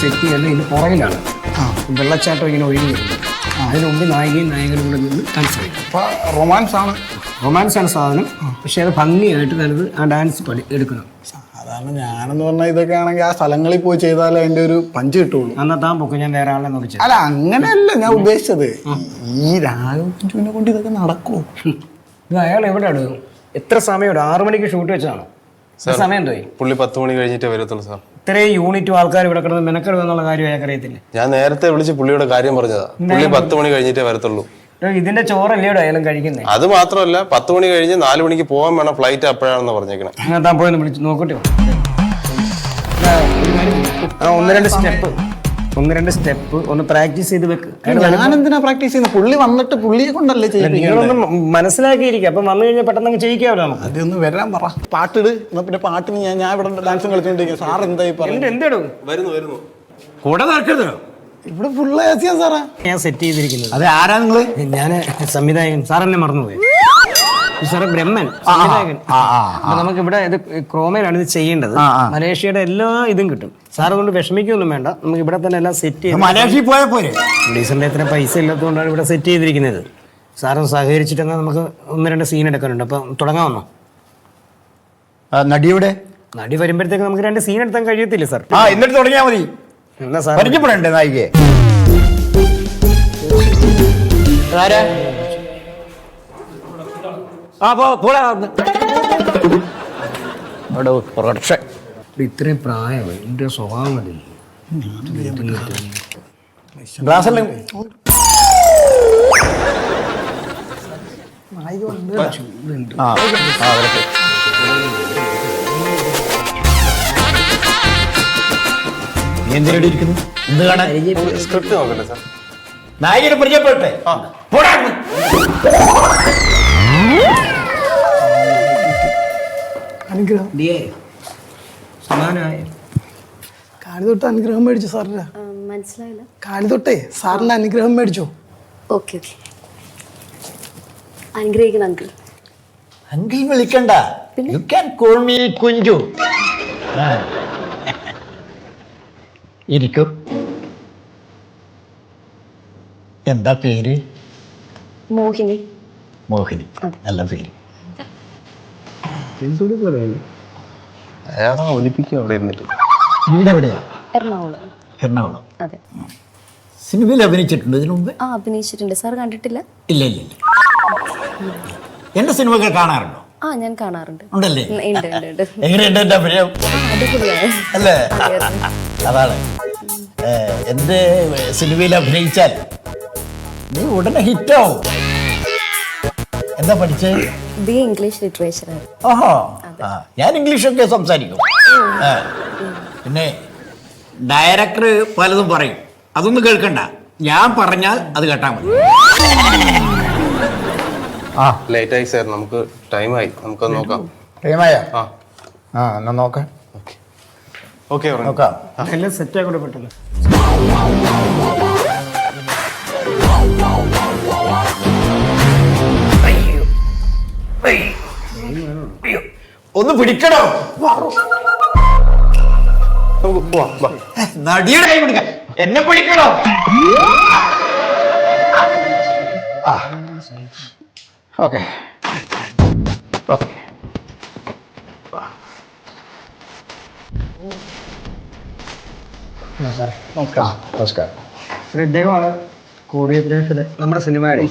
Set ചെയ്യുന്നത് ഇതിന് പുറകിലാണ്. വെള്ളച്ചാട്ടം ഇങ്ങനെ ഒഴുകി വരുന്നത്. അതിന് മുമ്പ് നായികയും നായകനും കൂടെ നിന്ന് ഡാൻസ് കളിക്കും. അപ്പോൾ റൊമാൻസ് ആണ് റൊമാൻസ് ആണ് സാധനം. പക്ഷേ അത് ഭംഗിയായിട്ട് നല്ലത് ആ ഡാൻസ് പഠി എടുക്കണം. സാധാരണ ഞാനെന്ന് പറഞ്ഞാൽ ഇതൊക്കെ ആണെങ്കിൽ ആ സ്ഥലങ്ങളിൽ പോയി ചെയ്താലേ അതിന്റെ ഒരു പഞ്ച് കിട്ടുള്ളൂ. അന്നാ താൻ പൊക്കെ ഞാൻ വേറെ ആളെ നോക്കി അല്ല അങ്ങനെയല്ല ഞാൻ ഉദ്ദേശിച്ചത്. ഈ രാഘവനെ കൊണ്ട് ഇതൊക്കെ നടക്കുമോ ഇത് അയാൾ എവിടെയാണ് എത്ര സമയം ആറു മണിക്ക് ഷൂട്ട് വെച്ചതാണോ എത്ര സമയം എന്തോ പുള്ളി പത്ത് മണി കഴിഞ്ഞിട്ടേ വരത്തുള്ളൂ സാർ. ഇത്രയും യൂണിറ്റും ആൾക്കാർ ഇവിടെ കിടന്ന് മെനക്കെടുക എന്നുള്ള കാര്യം അയാൾക്കറിയത്തില്ല ഞാൻ നേരത്തെ വിളിച്ച് പുള്ളിയുടെ കാര്യം പറഞ്ഞതാ. പുള്ളി പത്ത് മണി കഴിഞ്ഞിട്ടേ വരത്തുള്ളൂ. ഇതിന്റെ ചോറല്ലേടോ അയാളും കഴിക്കുന്നത് അത് മാത്രമല്ല പത്ത് മണി കഴിഞ്ഞ് നാല് മണിക്ക് പോകാൻ വേണം ഫ്ലൈറ്റ് അപ്പോഴാണെന്ന് പറഞ്ഞേക്കണേ. ഞാൻ താൻ പോയി വിളിച്ച് നോക്കട്ടെ. ഒന്ന് രണ്ട് സ്റ്റെപ്പ് ഒന്ന് രണ്ട് സ്റ്റെപ്പ് ഒന്ന് പ്രാക്ടീസ് ചെയ്ത് വെക്ക്. ഞാൻ എന്തിനാ പ്രാക്ടീസ് ചെയ്യുന്നത് പുള്ളി വന്നിട്ട് പുള്ളിയെ കൊണ്ടല്ലേ ചെയ്യുന്നത് നിങ്ങളൊന്ന് മനസ്സിലാക്കിയിരിക്കുക അപ്പം വന്നു കഴിഞ്ഞാൽ പെട്ടെന്ന് അങ്ങ് ചെയ്യിക്കാമല്ലോ നമുക്ക്. അതൊന്ന് വരാൻ പറ. പാട്ടിട്. എന്നാ പിന്നെ പാട്ടിന് ഞാൻ ഞാൻ ഇവിടെ ഡാൻസും കളിച്ചോണ്ടിരിക്കും സാർ എന്തായി പറഞ്ഞു എന്ത് എന്തെടോ? വരുന്നു വരുന്നു. കൂടെ നടക്കരുതോ. ഇവിടെ ഫുള്ള് സാറേ. ഞാൻ സെറ്റ് ചെയ്തിരിക്കുന്നത്. അത് ആരാ നിങ്ങൾ? ഞാൻ സംവിധായകൻ. സാർ എന്നെ മറന്നുപോയി. സാറ് ബ്രഹ്മൻ സംവിധായകൻ. അപ്പൊ നമുക്ക് ഇവിടെ ഇത് ക്രോമയിലാണ് ഇത് ചെയ്യേണ്ടത്. മലേഷ്യയുടെ എല്ലാ ഇതും കിട്ടും. സാർ അതുകൊണ്ട് വിഷമിക്കൊന്നും വേണ്ട. നമുക്ക് ഇവിടെ തന്നെ എല്ലാം സെറ്റ് ചെയ്ത് മലേഷ്യയിൽ പോയാൽ പോരെ. ഡീസലിന്റെ എത്ര പൈസ ഇല്ലാത്തതുകൊണ്ടാണ് ഇവിടെ സെറ്റ് ചെയ്തിരിക്കുന്നത്. സാറും സഹകരിച്ചിട്ടെന്നാൽ നമുക്ക് ഒന്ന് രണ്ട് സീൻ എടുക്കാനുണ്ട്. അപ്പം തുടങ്ങാമെന്നോ നടിയുടെ നടി വരുമ്പോഴത്തേക്ക് നമുക്ക് രണ്ട് സീൻ എടുക്കാൻ കഴിയത്തില്ല സാർ? ആ എന്നിട്ട് തുടങ്ങിയാൽ മതി. എന്നാ സാർ പരിചയപ്പെടണ്ടേ നായികയെ? ആ പോടാ. അവിടെ ഇത്രയും പ്രായമായി എന്റെ സ്വഭാവം കണ്ടില്ലേ ഗ്ലാസ്സെല്ലാം ആ ആ വരട്ടെ ഇരിക്കുന്നു? എന്ത് കാണാൻ? സ്ക്രിപ്റ്റ് നോക്കട്ടെ സാർ. നായകനെ പരിചയപ്പെടട്ടെ. പോടാ. അനുഗ്രഹം. സമാനായ? കാലിതൊട്ട് അനുഗ്രഹം മേടിച്ചു സാറിന്. ആ, മനസ്സിലായില്ല. കാലിതൊട്ടേ സാറിന്റെ അനുഗ്രഹം മേടിച്ചോ. Okay okay. അനുഗ്രഹിക്കണം അങ്കിൾ അങ്കിൾ വിളിക്കണ്ട. You can call me Kunju. ഇരിക്കും. എന്താ പേര്? മോഹിനി. മോഹിനി. നല്ല പേര്. അയാളെ ഒലിപ്പിക്കും അവിടെ ഇരുന്നിട്ട്. വീട് എവിടെയാ എറണാകുളം. എറണാകുളം. അതെ. സിനിമയിൽ അഭിനയിച്ചിട്ടുണ്ട് ഇതിനു മുമ്പ്? ആ അഭിനയിച്ചിട്ടുണ്ട്. സാർ കണ്ടിട്ടില്ല? ഇല്ല ഇല്ല ഇല്ല. എന്റെ സിനിമകൾ കാണാറുണ്ടോ? ആ ഞാൻ കാണാറുണ്ട്. ഉണ്ടല്ലേ? ഉണ്ട് ഉണ്ട് ഉണ്ട്. എങ്ങനെയുണ്ട് എന്റെ അഭിനയം? അടിപൊളിയാണ്. അല്ലേ? അതെ, അതെ. അതാണ്. ഏ, സിനിമയിൽ അഭിനയിച്ചാൽ നീ ഉടനെ ഹിറ്റാവും. എന്താ പഠിച്ചേ? ബി ഇംഗ്ലീഷ് ലിറ്ററേച്ചർ ആണ്. ഓഹോ ആ ഞാൻ ഇംഗ്ലീഷൊക്കെ സംസാരിക്കും. ആ. പിന്നെ ഡയറക്ടർ പലതും പറയും. അതൊന്നും കേൾക്കണ്ട. ഞാൻ പറഞ്ഞാൽ അത് കേട്ടാൽ മതി. ആ ലേറ്റ് ആയി സാർ. നമുക്ക് ടൈമായി. നമുക്കത് നോക്കാം. ടൈമായ? ആ. ആ എന്നാ നോക്കാം. ഓക്കെ. നോക്കാം. എല്ലാം സെറ്റ് ആയിക്കൊണ്ട് പെട്ടെന്ന് ഒന്ന് പിടിക്കണോ. നടിയുടെ കൈ പിടിക്ക. എന്നെ പിടിക്കണോ ഓക്കെ. ഓക്കെ. നമസ്കാരം. നമ്മുടെ സിനിമയുടെ.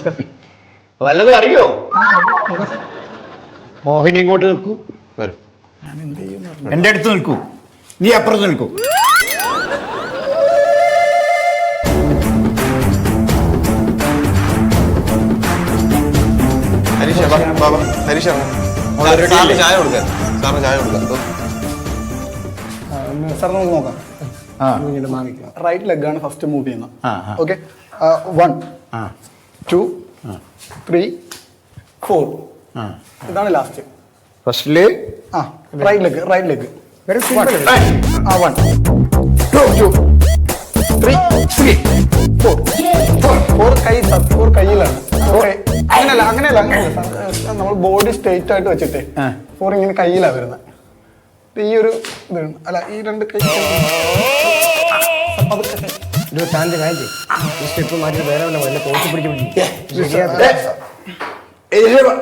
വല്ലതും അറിയോ? മോഹിനി ഇങ്ങോട്ട് നിൽക്കൂ. വരും. എന്റെ അടുത്ത് നിൽക്കൂ. നീ അപ്പുറത്ത് നിൽക്കൂ. ഹരീഷ വാ, വാ, വാ. ഹരീഷ വാ. സാറിന് ചായ കൊടുക്കാൻ. സാറിന് ചായ കൊടുക്കാം സാർ നമുക്ക് നോക്കാം. ആ. റൈറ്റ് ലെഗ് ആണ് ഫസ്റ്റ് മൂവ് ചെയ്യുന്നത്. Okay one two three four ഇതാണ് ലാസ്റ്റ് ഫസ്റ്റിൽ ആ right leg right leg very simple ആ one two two three three four four four കൈ സാർ ഫോർ കയ്യിലാണ് ഫോർ അങ്ങനെയല്ല അങ്ങനെയല്ല അങ്ങനെയല്ല. നമ്മൾ ബോഡി സ്ട്രെയിറ്റ് ആയിട്ട് വെച്ചിട്ടേ ഫോർ ഇങ്ങനെ കയ്യിലാണ് വരുന്നത് ഈ ഒരു ഇത് അല്ല ഈ രണ്ട് കൈ. ഒരു ശാന്തി കാര്യം ഈ സ്റ്റെപ്പ് മാറ്റി വേറെ വല്ല കോച്ച് പിടിച്ച് പിടിച്ച് ശരിയാക്കാം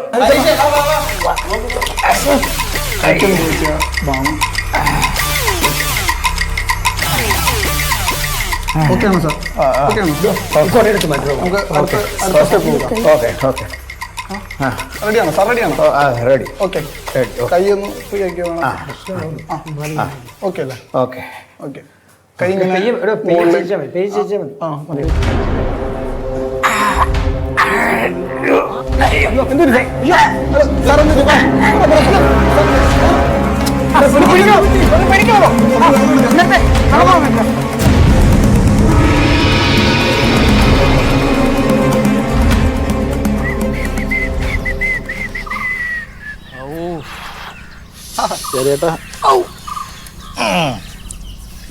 ഏറ്റവും ചോദിച്ച ബാം ഓക്കെ ആണോ സാർ ഓക്കെ ആണോ കുറേ എടുത്ത് മാറ്റി നമുക്ക് അടുത്ത സ്റ്റെപ്പ് നോക്കാം ഓക്കെ ഓക്കെ റെഡിയാണോ സാർ റെഡിയാണോ റെഡി ഓക്കെ കൈ ഒന്ന് ഫ്രീ ആക്കി വേണം ഓക്കെ അല്ലേ ഓക്കെ ഓക്കെ കൈ ഇങ്ങനെ ആ എടോ, ഇങ്ങനത്തെ.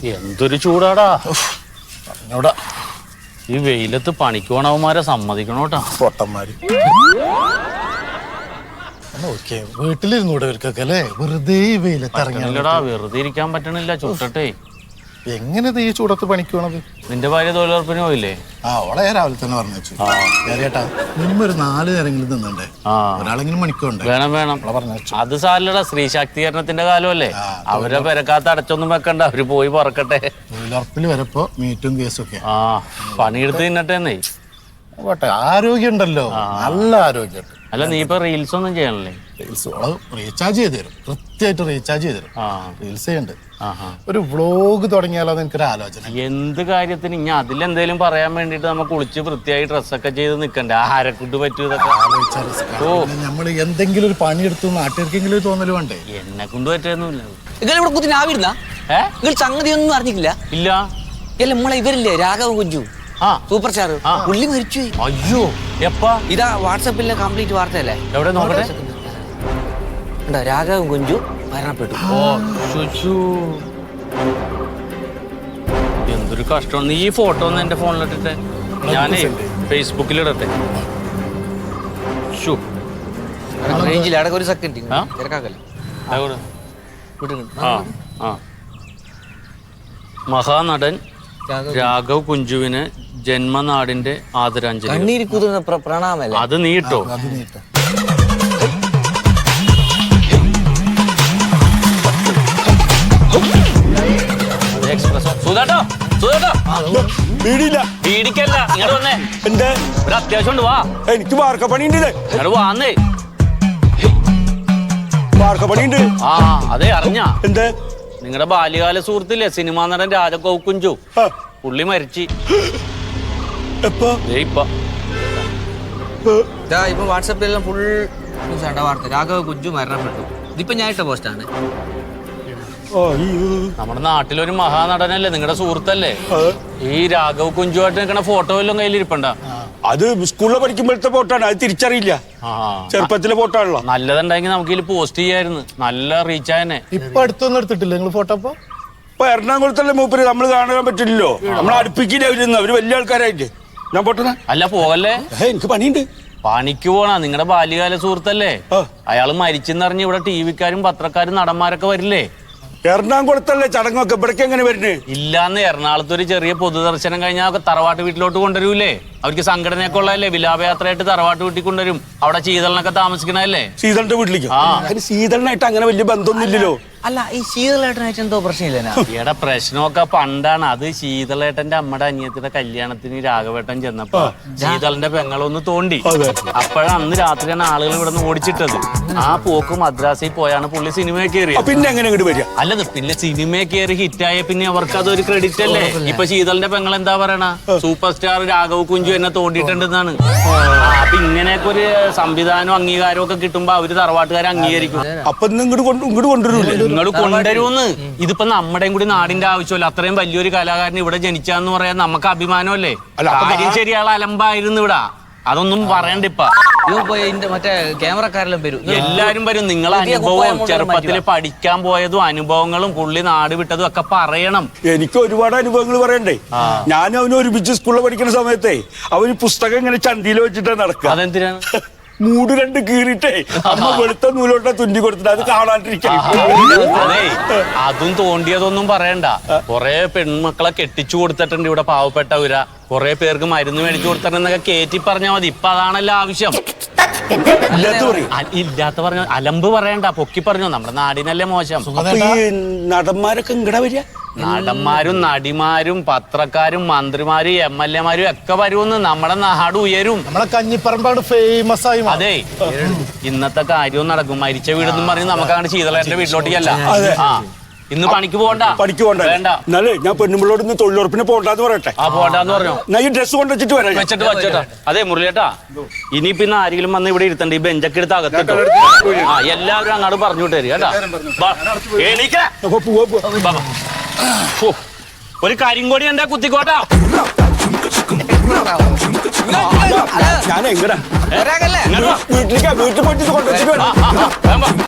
എന്തൊരു ചൂടാടാ. ഇവിടെ ഈ വെയിലത്ത് പണിക്ക് പോണവന്മാരെ കേട്ടോട്ടന്മാര് പൊട്ടന്മാര്. ഓക്കെ വീട്ടിലിരുന്നൂടെ ഇവർക്കൊക്കെ അല്ലേ? വെറുതെ ഈ വെയിലത്ത് ഇറങ്ങി ഇല്ലടാ വെറുതെ ഇരിക്കാൻ പറ്റണില്ല ചുട്ടട്ടെ. എങ്ങനെ ഇത് ഈ ചൂടത്ത് പണിക്ക് പോണത് നിന്റെ ഭാര്യ തൊഴിലുറപ്പിന് പോയില്ലേ? ആ അവളെ ഞാൻ രാവിലെ തന്നെ പറഞ്ഞു വെച്ചു ചേട്ടാ മിനിമം ഒരു നാല് നേരമെങ്കിലും തിന്നണ്ടേ ആ. ഒരാളെങ്കിലും മണിക്കുണ്ട് വേണം വേണം. അവളെ പറഞ്ഞു വെച്ചു അത് സാരില്ലടാ സ്ത്രീ ശാക്തീകരണത്തിന്റെ കാലമല്ലേ അവരെ പെരക്കാത്ത അടച്ചൊന്നും വെക്കണ്ട അവർ പോയി പറക്കട്ടെ. തൊഴിലുറപ്പിൽ വരപ്പോ മീറ്റും കേസും ഒക്കെ ആ പണിയെടുത്ത് തിന്നട്ടെന്നേ പോട്ടെ ആരോഗ്യം ഉണ്ടല്ലോ നല്ല ആരോഗ്യമുണ്ട്. അല്ല നീ ഇപ്പൊ റീൽസ് ഒന്നും ചെയ്യണല്ലേ റീൽസ് റീചാർജ് ചെയ്ത് തരും. കൃത്യമായിട്ട് റീചാർജ് ചെയ്ത് തരും. റീൽസ് ചെയ്യണ്ട്. ഒരു വ്ലോഗ് തുടങ്ങിയാലോ എനിക്കൊരു ആലോചന. എന്ത് കാര്യത്തിന് ഇനി അതിലെന്തേലും പറയാൻ വേണ്ടിട്ട് നമ്മൾ കുളിച്ച് വൃത്തിയായി ഡ്രസ്സൊക്കെ ചെയ്ത് നിക്കണ്ടേ? ആഹാരക്കൂട്ട് പറ്റൂ ഇതൊക്കെ. നമ്മൾ എന്തെങ്കിലും ഒരു പണിയെടുത്തു നാട്ടുകാർക്കെങ്കിലും തോന്നലും വേണ്ടേ? എന്നെ കൊണ്ട് പറ്റൊന്നുമില്ല നിങ്ങൾ ഇവിടെ കുത്തി ആവിരുന്ന? ഏ? നിങ്ങൾ സംഗതി ഒന്നും അറിഞ്ഞിട്ടില്ല. ഇല്ല. അല്ല നമ്മളെ ഇവരില്ലേ? രാഘവ കുഞ്ചു. ആ. Super star. പുള്ളി മരിച്ചു അയ്യോ എപ്പാ? ഇതാ വാട്സപ്പിലെ കംപ്ലീറ്റ് വാർത്തയല്ലേ? എവിടെ നോക്കട്ടെ എന്താ രാഘവ കുഞ്ചു മരണപ്പെട്ടു. ഓ ശുചു. എന്തൊരു കഷ്ടമാണ്. നീ ഈ ഫോട്ടോ ഒന്ന് എന്റെ ഫോണിലിട്ടിട്ട് ഞാനേ ഫേസ്ബുക്കിൽ ഇടട്ടെ ഷു റേഞ്ചിൽ അടക്ക ഒരു സെക്കൻഡ്? തിരക്കാക്കല്ലേ. ആ ആ. മഹാനടൻ രാഘവ് കുഞ്ചുവിന് ജന്മനാടിന്റെ ആദരാഞ്ജലി കണ്ണീര് കുതിർന്ന പ്ര- പ്രണാമല്ലേ? അത് നീട്ടോ? അത് നീട്ടോ. എക്സ്പ്രസ് സുധാട്ടോ സുധാട്ടോ. വീടില്ല. പീടിക്കല്ല ഇങ്ങോട്ട് വന്നേ. എന്റെ ഒരു അത്യാവശ്യം ഉണ്ട് വാ. എനിക്ക് വാർക്കപ്പണിയുണ്ട് ഇങ്ങോട്ട് വാന്നേ. വാർക്കപ്പണിയുണ്ട് ആ അതെ അറിഞ്ഞ. എന്ത്? നിങ്ങളുടെ ബാല്യകാല സുഹൃത്തില്ലേ സിനിമാ നടൻ രാജകൗ കുഞ്ചു ആ, പുള്ളി മരിച്ചു. ഇപ്പൊ. വാട്സപ്പിലെല്ലാം ഫുൾ വാർത്ത. രാഘവ കുഞ്ചു മരണപ്പെട്ടു. ഇതിപ്പോ ഞാൻ ഇട്ട പോസ്റ്റാണ്. നമ്മുടെ നാട്ടിലൊരു മഹാനടനല്ലേ നിങ്ങളുടെ സുഹൃത്തല്ലേ? ഈ രാഘവ് കുഞ്ചുമായിട്ട് നിൽക്കുന്ന ഫോട്ടോ എല്ലാം കയ്യിലിരിപ്പണ്ട അത് സ്കൂളിൽ പഠിക്കുമ്പോഴത്തെ ഫോട്ടാണ് അത് തിരിച്ചറിയില്ല. ചെറുപ്പത്തിലെ ഫോട്ടോ ആണല്ലോ നല്ലതുണ്ടെങ്കിൽ നമുക്ക് ഇതിൽ പോസ്റ്റ് ചെയ്യായിരുന്നു. നല്ല റീച്ച് ആയനെ ഇപ്പൊ അടുത്തൊന്നും എടുത്തിട്ടില്ല. നിങ്ങൾ ഫോട്ടോ അപ്പൊ? ഇപ്പൊ എറണാകുളത്തല്ലേ മൂപ്പര് നമ്മൾ കാണാൻ പറ്റില്ലല്ലോ. നമ്മൾ അടുപ്പിക്കില്ല അവരിന്ന് അവർ വലിയ ആൾക്കാരായിട്ട്. ഞാൻ പോട്ടെ അല്ല പോകല്ലേ എനിക്ക് പണിയുണ്ട്. പണിക്ക് പോണ. നിങ്ങളുടെ ബാല്യകാല സുഹൃത്തല്ലേ? അയാൾ അയാൾ മരിച്ചെന്നറിഞ്ഞ് ഇവിടെ ടി വിക്കാരും പത്രക്കാരും നടന്മാരൊക്കെ വരില്ലേ? എറണാകുളത്തല്ലേ ചടങ്ങൊക്കെ? ഇവിടേക്ക് എങ്ങനെ വരുന്നേ? ഇല്ലാന്ന് എറണാകുളത്ത് ഒരു ചെറിയ പൊതുദർശനം കഴിഞ്ഞാൽ തറവാട്ട് വീട്ടിലോട്ട് കൊണ്ടുവരൂലേ അവർക്ക് സംഘടനയൊക്കെ ഉള്ളതല്ലേ? വിലാപയാത്രയായിട്ട് തറവാട്ട് വീട്ടിൽ കൊണ്ടുവരും. അവിടെ ശീതളിനൊക്കെ താമസിക്കണല്ലേ ശീതളിന്റെ വീട്ടിലേക്ക്? ആ. ശീതളിനായിട്ട് അങ്ങനെ വലിയ ബന്ധമൊന്നുമില്ലല്ലോ. അല്ല ഈ ശീതളേട്ടനായിട്ട് എന്തോ പ്രശ്നമില്ല ഈടെ പ്രശ്നമൊക്കെ പണ്ടാണ്. അത് ശീതളേട്ടന്റെ അമ്മയുടെ അനിയത്തിന്റെ കല്യാണത്തിന് രാഘവേട്ടൻ ചെന്നപ്പോ ശീതളന്റെ പെങ്ങളൊന്ന് തോണ്ടി. അപ്പോഴാണ് അന്ന് രാത്രിയാണ് ആളുകൾ ഇവിടെ നിന്ന് ഓടിച്ചിട്ടത്. ആ പോക്ക് മദ്രാസിൽ പോയാണ് പുള്ളി സിനിമ കയറി കയറിയത് പിന്നെ വരിക? അല്ലത് പിന്നെ സിനിമ കയറി ഹിറ്റായ പിന്നെ അവർക്ക് അതൊരു ക്രെഡിറ്റ് അല്ലേ? ഇപ്പൊ ശീതളന്റെ പെങ്ങൾ എന്താ പറയണ? സൂപ്പർ സ്റ്റാർ രാഘവ് കുഞ്ചു എന്നെ തോണ്ടിയിട്ടുണ്ടെന്നാണ്. അപ്പൊ ഇങ്ങനെയൊക്കെ ഒരു സംവിധാനവും അംഗീകാരവും ഒക്കെ കിട്ടുമ്പോ അവർ തറവാട്ടുകാരെ അംഗീകരിക്കും. അപ്പൊ ഇങ്ങോട്ട് കൊണ്ട് ഇങ്ങോട്ട് കൊണ്ടുവരൂലേ? നിങ്ങൾ കൊണ്ടുവരുമെന്ന് ഇതിപ്പോ നമ്മുടെയും കൂടി നാടിന്റെ ആവശ്യമല്ല. അത്രയും വലിയൊരു കലാകാരൻ ഇവിടെ ജനിച്ചാന്ന് പറയാൻ നമുക്ക് അഭിമാനമല്ലേ? കാര്യം ശരിയാളെ അലമ്പായിരുന്നു ഇവിടെ. അതൊന്നും പറയണ്ട ഇപ്പൊ. മറ്റേ ക്യാമറക്കാരെല്ലാം വരും. എല്ലാരും വരും. നിങ്ങൾ അനുഭവം ചെറുപ്പത്തിൽ പഠിക്കാൻ പോയതും അനുഭവങ്ങളും പുള്ളി നാട് വിട്ടതും ഒക്കെ പറയണം. എനിക്ക് ഒരുപാട് അനുഭവങ്ങൾ പറയണ്ടേ? ഞാൻ അവന് ഒരുമിച്ച് സ്കൂളിൽ പഠിക്കുന്ന സമയത്തെ അവന് പുസ്തകം ഇങ്ങനെ ചന്തിയിൽ വെച്ചിട്ടാ നടക്കുക. അതെന്തിനാണ്? മൂട് രണ്ട് കീറിട്ടേ അമ്മ വെളുത്ത നൂലോട്ട തുന്നി കൊടുത്തിട്ട് അത് കാണാണ്ടിരിക്കാൻ അതെ തോണ്ടിയതൊന്നും പറയണ്ട. കൊറേ പെൺമക്കളെ കെട്ടിച്ചു കൊടുത്തിട്ടുണ്ട് ഇവിടെ പാവപ്പെട്ടവര കൊറേ പേർക്ക് മരുന്ന് മേടിച്ചു കൊടുത്തിട്ടുണ്ടെന്നൊക്കെ കേറ്റി പറഞ്ഞാൽ മതി. ഇപ്പൊ അതാണല്ലോ ആവശ്യം. ഇല്ലാത്ത പറഞ്ഞ അലമ്പ് പറയണ്ട. പൊക്കി പറഞ്ഞോ. നമ്മുടെ നാടിനല്ലേ മോശം. നടന്മാരൊക്കെ ഇങ്ങടെ വരിക? നടന്മാരും നടിമാരും പത്രക്കാരും മന്ത്രിമാരും എം എൽ എമാരും ഒക്കെ വരുമെന്ന് നമ്മുടെ നാട് ഉയരും. നമ്മളെ കഞ്ഞിപ്പറമ്പാണ് ഫേമസ് ആയി അതെ ഇന്നത്തെ കാര്യവും നടക്കും. മരിച്ച വീടെന്നും പറഞ്ഞ് നമുക്ക് അങ്ങനെ ശീതളേന്റെ വീട്ടിലോട്ടേക്കല്ല ആ ഇന്ന് പണിക്ക് പോകണ്ട. പണിക്ക് പോകണ്ട. വേണ്ട. എന്നാലേ ഞാൻ പെണ്ണുമ്പിളോട് ഇന്ന് തൊഴിലുറപ്പിന് പോകണ്ടെന്ന് പറയട്ടെ. ആ പോകണ്ടെന്ന് പറഞ്ഞു? ഞാൻ ഈ ഡ്രസ് കൊണ്ട് വെച്ചിട്ട് വരാം വെച്ചിട്ട് വച്ചേട്ടാ. അതെ മുരളിയേട്ടാ ഇനി പിന്നെ ആരെങ്കിലും വന്ന് ഇവിടെ ഇരുത്തണ്ട? ഈ ബെഞ്ചൊക്കെ എടുത്ത് അകത്തിട്ടോ ആ എല്ലാവരും അങ്ങോട്ട് പറഞ്ഞു വിട്ടേരി കേട്ടാ വാ, എണീക്ക്. കാര്യം കൂടി ഒരു എന്റെ കുത്തിക്കോട്ടാ ഞാൻ എങ്ങടാ വീട്ടിലേക്ക് വീട്ടിൽ പോയിട്ട് കൊണ്ടുവച്ചിട്ട്.